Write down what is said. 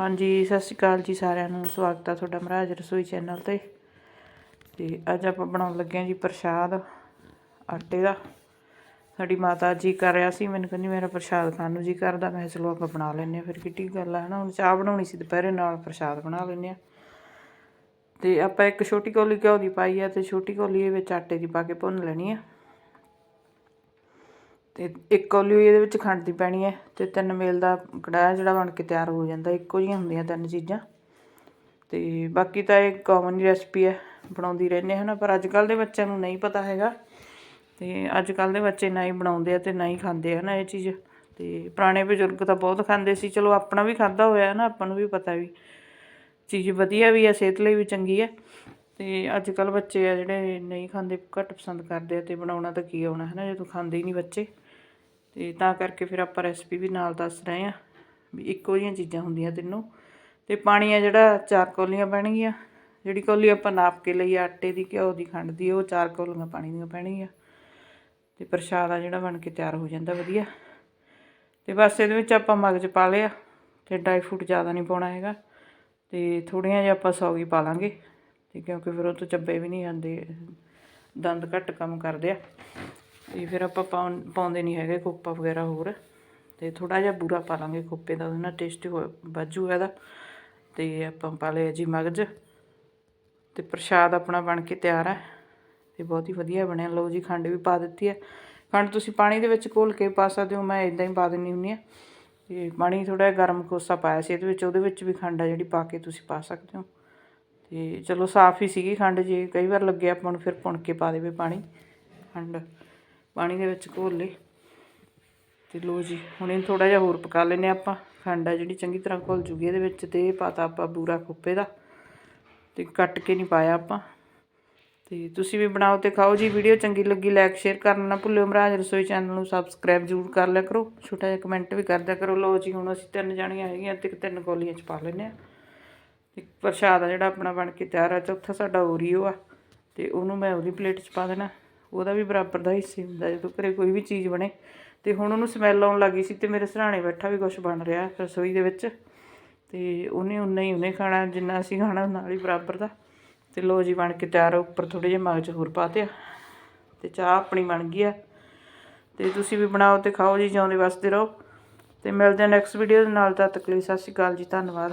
ਹਾਂਜੀ, ਸਤਿ ਸ਼੍ਰੀ ਅਕਾਲ ਜੀ ਸਾਰਿਆਂ ਨੂੰ। ਸਵਾਗਤ ਆ ਤੁਹਾਡਾ ਮਹਾਰਾਜ ਰਸੋਈ ਚੈਨਲ ਤੇ। ਤੇ ਅੱਜ ਆਪਾਂ ਬਣਾਉਣ ਲੱਗੇ ਹਾਂ ਜੀ ਪ੍ਰਸ਼ਾਦ, ਆਟੇ ਦਾ। ਸਾਡੀ ਮਾਤਾ ਜੀ ਕਰ ਰਿਹਾ ਸੀ, ਮੈਨੂੰ ਕਹਿੰਦੀ ਮੇਰਾ ਪ੍ਰਸ਼ਾਦ ਖਾਣ ਨੂੰ ਜੀ ਕਰਦਾ। ਮੈਂ ਚਲੋ ਆਪਾਂ ਬਣਾ ਲੈਂਦੇ ਹਾਂ, ਫਿਰ ਕਿੱਡੀ ਗੱਲ ਹੈ ਨਾ ਹੁਣ ਚਾਹ ਬਣਾਉਣੀ ਸੀ ਦੁਪਹਿਰੇ, ਨਾਲ ਪ੍ਰਸ਼ਾਦ ਬਣਾ ਲੈਂਦੇ ਹਾਂ। ਤੇ ਆਪਾਂ ਇੱਕ ਛੋਟੀ ਕੌਲੀ ਘਿਓ ਦੀ ਪਾਈ ਆ ਤੇ ਛੋਟੀ ਕੌਲੀ ਇਹ ਵਿੱਚ ਆਟੇ ਦੀ ਪਾ ਕੇ ਭੁੰਨ ਲੈਣੀ ਆ। ਅਤੇ ਇੱਕ ਕੌਲੀ ਹੋਈ ਇਹਦੇ ਵਿੱਚ ਖੰਡ ਦੀ ਪੈਣੀ ਹੈ ਅਤੇ ਤਿੰਨ ਮੇਲ ਦਾ ਕੜਾਹ ਜਿਹੜਾ ਬਣ ਕੇ ਤਿਆਰ ਹੋ ਜਾਂਦਾ, ਇੱਕੋ ਜਿਹੀਆਂ ਹੁੰਦੀਆਂ ਤਿੰਨ ਚੀਜ਼ਾਂ। ਅਤੇ ਬਾਕੀ ਤਾਂ ਇਹ ਕਾਮਨ ਰੈਸਪੀ ਹੈ, ਬਣਾਉਂਦੀ ਰਹਿੰਦੇ ਹਨਾ ਪਰ ਅੱਜ ਕੱਲ੍ਹ ਦੇ ਬੱਚਿਆਂ ਨੂੰ ਨਹੀਂ ਪਤਾ ਹੈਗਾ। ਅਤੇ ਅੱਜ ਕੱਲ੍ਹ ਦੇ ਬੱਚੇ ਨਾ ਹੀ ਬਣਾਉਂਦੇ ਆ ਅਤੇ ਨਾ ਹੀ ਖਾਂਦੇ ਆ ਨਾ ਇਹ ਚੀਜ਼। ਅਤੇ ਪੁਰਾਣੇ ਬਜ਼ੁਰਗ ਤਾਂ ਬਹੁਤ ਖਾਂਦੇ ਸੀ, ਚਲੋ ਆਪਣਾ ਵੀ ਖਾਦਾ ਹੋਇਆ ਨਾ, ਆਪਾਂ ਨੂੰ ਵੀ ਪਤਾ ਵੀ ਚੀਜ਼ ਵਧੀਆ ਵੀ ਹੈ, ਸਿਹਤ ਲਈ ਵੀ ਚੰਗੀ ਹੈ। ਤੇ ਅੱਜ ਕੱਲ ਬੱਚੇ ਆ ਜਿਹੜੇ ਨਹੀਂ ਖਾਂਦੇ, ਘੱਟ ਪਸੰਦ ਕਰਦੇ ਆ ਤੇ ਬਣਾਉਣਾ ਤਾਂ ਕੀ ਆਉਣਾ ਹੈ ਨਾ ਜਦੋਂ ਖਾਂਦੇ ਹੀ ਨਹੀਂ ਬੱਚੇ। ਤੇ ਤਾਂ ਕਰਕੇ ਫਿਰ ਆਪਾਂ ਰੈਸਪੀ ਵੀ ਨਾਲ ਦੱਸ ਰਹੇ ਆ ਵੀ ਇੱਕੋ ਜਿਹੀਆਂ ਚੀਜ਼ਾਂ ਹੁੰਦੀਆਂ ਤਿੰਨੋਂ। ਤੇ ਪਾਣੀ ਆ ਜਿਹੜਾ, ਚਾਰ ਕੌਲੀਆਂ ਪੈਣਗੀਆਂ। ਜਿਹੜੀ ਕੌਲੀ ਆਪਾਂ ਨਾਪ ਕੇ ਲਈ ਆਟੇ ਦੀ, ਘਿਓ ਦੀ, ਖੰਡ ਦੀ, ਉਹ ਚਾਰ ਕੌਲੀਆਂ ਪਾਣੀ ਦੀਆਂ ਪੈਣਗੀਆਂ। ਤੇ ਪ੍ਰਸ਼ਾਦ ਆ ਜਿਹੜਾ ਬਣ ਕੇ ਤਿਆਰ ਹੋ ਜਾਂਦਾ ਵਧੀਆ। ਤੇ ਬਸ ਇਹਦੇ ਵਿੱਚ ਆਪਾਂ ਮਗਜ ਪਾ ਲਿਆ ਤੇ ਡਰਾਈ ਫਰੂਟ ਜ਼ਿਆਦਾ ਨਹੀਂ ਪਾਉਣਾ ਹੈਗਾ। ਤੇ ਥੋੜੀਆਂ ਜਿਹਾ ਆਪਾਂ ਸੌਗੀ ਪਾ ਲਾਂਗੇ। ਅਤੇ ਕਿਉਂਕਿ ਫਿਰ ਉਹ ਤੋਂ ਚੱਬੇ ਵੀ ਨਹੀਂ ਜਾਂਦੇ, ਦੰਦ ਘੱਟ ਕੰਮ ਕਰਦੇ ਆ। ਤੇ ਫਿਰ ਆਪਾਂ ਪਾਉਣ, ਪਾਉਂਦੇ ਨਹੀਂ ਹੈਗੇ ਕੋਪਾ ਵਗੈਰਾ ਹੋਰ। ਤੇ ਥੋੜਾ ਜਿਹਾ ਬੂਰਾ ਪਾ ਲਾਂਗੇ ਕੋਪੇ ਦਾ, ਉਹਦੇ ਨਾਲ ਟੇਸਟ ਬਾਜੂ ਇਹਦਾ। ਤੇ ਆਪਾਂ ਪਾ ਲਿਆ ਜੀ ਮਗਜ। ਤੇ ਪ੍ਰਸ਼ਾਦ ਆਪਣਾ ਬਣ ਕੇ ਤਿਆਰ ਹੈ ਤੇ ਬਹੁਤ ਹੀ ਵਧੀਆ ਬਣਿਆ। ਲਓ ਜੀ, ਖੰਡ ਵੀ ਪਾ ਦਿੱਤੀ ਹੈ ਖੰਡ ਤੁਸੀਂ ਪਾਣੀ ਦੇ ਵਿੱਚ ਘੋਲ ਕੇ ਪਾ ਸਕਦੇ ਹੋ, ਮੈਂ ਇਦਾਂ ਹੀ ਪਾ ਦਿੰਨੀ ਹੁੰਦੀ ਆ। ਤੇ ਪਾਣੀ ਥੋੜਾ ਗਰਮ ਕੋਸਾ ਪਾਇਆ ਸੀ, ਇਹਦੇ ਵਿੱਚ, ਉਹਦੇ ਵਿੱਚ ਵੀ ਖੰਡ ਆ ਜਿਹੜੀ ਪਾ ਕੇ ਤੁਸੀਂ ਪਾ ਸਕਦੇ ਹੋ। ਤੇ ਚਲੋ ਸਾਫ਼ ਹੀ ਸੀਗੀ ਖੰਡ ਜੇ ਕਈ ਵਾਰ ਲੱਗੇ ਆਪਾਂ ਨੂੰ ਫਿਰ ਪੁਣ ਕੇ ਪਾ ਦੇਵੇ ਪਾਣੀ, ਖੰਡ ਪਾਣੀ ਦੇ ਵਿੱਚ ਘੋਲ ਲਈ ਤੇ ਲੋ ਜੀ, ਹੁਣ ਇਹਨੂੰ ਥੋੜਾ ਜਿਹਾ ਹੋਰ ਪਕਾ ਲੈਨੇ ਆਪਾਂ। ਖੰਡ ਆ ਜਿਹੜੀ ਚੰਗੀ ਤਰ੍ਹਾਂ ਘੁਲ ਜੂਗੀ ਇਹਦੇ ਵਿੱਚ ਤੇ ਇਹ ਪਾਤਾ ਆਪਾਂ ਬੂਰਾ ਖੋਪੇ ਦਾ ਤੇ ਕੱਟ ਕੇ ਨਹੀਂ ਪਾਇਆ ਆਪਾਂ। ਤੇ ਤੁਸੀਂ ਵੀ ਬਣਾਓ ਤੇ ਖਾਓ ਜੀ ਵੀਡੀਓ, ਚੰਗੀ ਲੱਗੀ ਲਾਈਕ ਸ਼ੇਅਰ ਕਰਨਾ ਨਾ ਭੁੱਲਿਓ। ਮਹਾਰਾਜ ਰਸੋਈ ਚੈਨਲ ਨੂੰ ਸਬਸਕ੍ਰਾਈਬ ਜ਼ਰੂਰ ਕਰ ਲਿਆ ਕਰੋ। ਛੋਟਾ ਜਿਹਾ ਕਮੈਂਟ ਵੀ ਕਰ ਕਰਦਿਆ ਕਰੋ। ਲੋ ਜੀ, ਹੁਣ ਅਸੀਂ ਤਿੰਨ ਜਾਣੀਆਂ ਹੈਗੀਆਂ ਤੇ ਤਿੰਨ ਕੋਲੀਆਂ ਚ ਪਾ ਲੈਨੇ ਆ ਇੱਕ ਪ੍ਰਸ਼ਾਦ ਆ ਜਿਹੜਾ ਆਪਣਾ ਬਣ ਕੇ ਤਿਆਰ ਆ, ਚੌਥਾ ਸਾਡਾ ਓਰੀਓ ਆ, ਤੇ ਉਹਨੂੰ ਮੈਂ ਉਹਦੀ ਪਲੇਟ 'ਚ ਪਾ ਦੇਣਾ। ਉਹਦਾ ਵੀ ਬਰਾਬਰ ਦਾ ਹਿੱਸੇ ਹੁੰਦਾ, ਜਦੋਂ ਘਰੇ ਕੋਈ ਵੀ ਚੀਜ਼ ਬਣੇ। ਤੇ ਹੁਣ ਉਹਨੂੰ ਸਮੈਲ ਆਉਣ ਲੱਗੀ ਸੀ ਤੇ ਮੇਰੇ ਸਰਾਣੇ ਬੈਠਾ ਵੀ ਕੁਝ ਬਣ ਰਿਹਾ ਰਸੋਈ ਦੇ ਵਿੱਚ। ਤੇ ਉਹਨੇ ਉਨਾ ਹੀ ਉਹਨੇ ਖਾਣਾ, ਜਿੰਨਾ ਅਸੀਂ ਖਾਣਾ ਨਾਲ ਹੀ ਬਰਾਬਰ ਦਾ। ਤੇ ਲੋ ਜੀ, ਬਣ ਕੇ ਤਿਆਰ ਉੱਪਰ ਥੋੜੇ ਜਿਹੇ ਮਗਜ ਹੋਰ ਪਾਤੇ ਆ। ਤੇ ਚਾਹ ਆਪਣੀ ਬਣ ਗਈ ਆ। ਤੇ ਤੁਸੀਂ ਵੀ ਬਣਾਓ ਤੇ ਖਾਓ ਜੀ, ਜਿਉਂਦੇ ਵਸਦੇ ਰਹੋ। ਤੇ ਮਿਲਦੇ ਆ ਨੈਕਸਟ ਵੀਡੀਓ ਦੇ ਨਾਲ, ਤਦ ਤੱਕ ਲਈ ਸਤਿ ਸ਼੍ਰੀ ਅਕਾਲ ਜੀ, ਧੰਨਵਾਦ।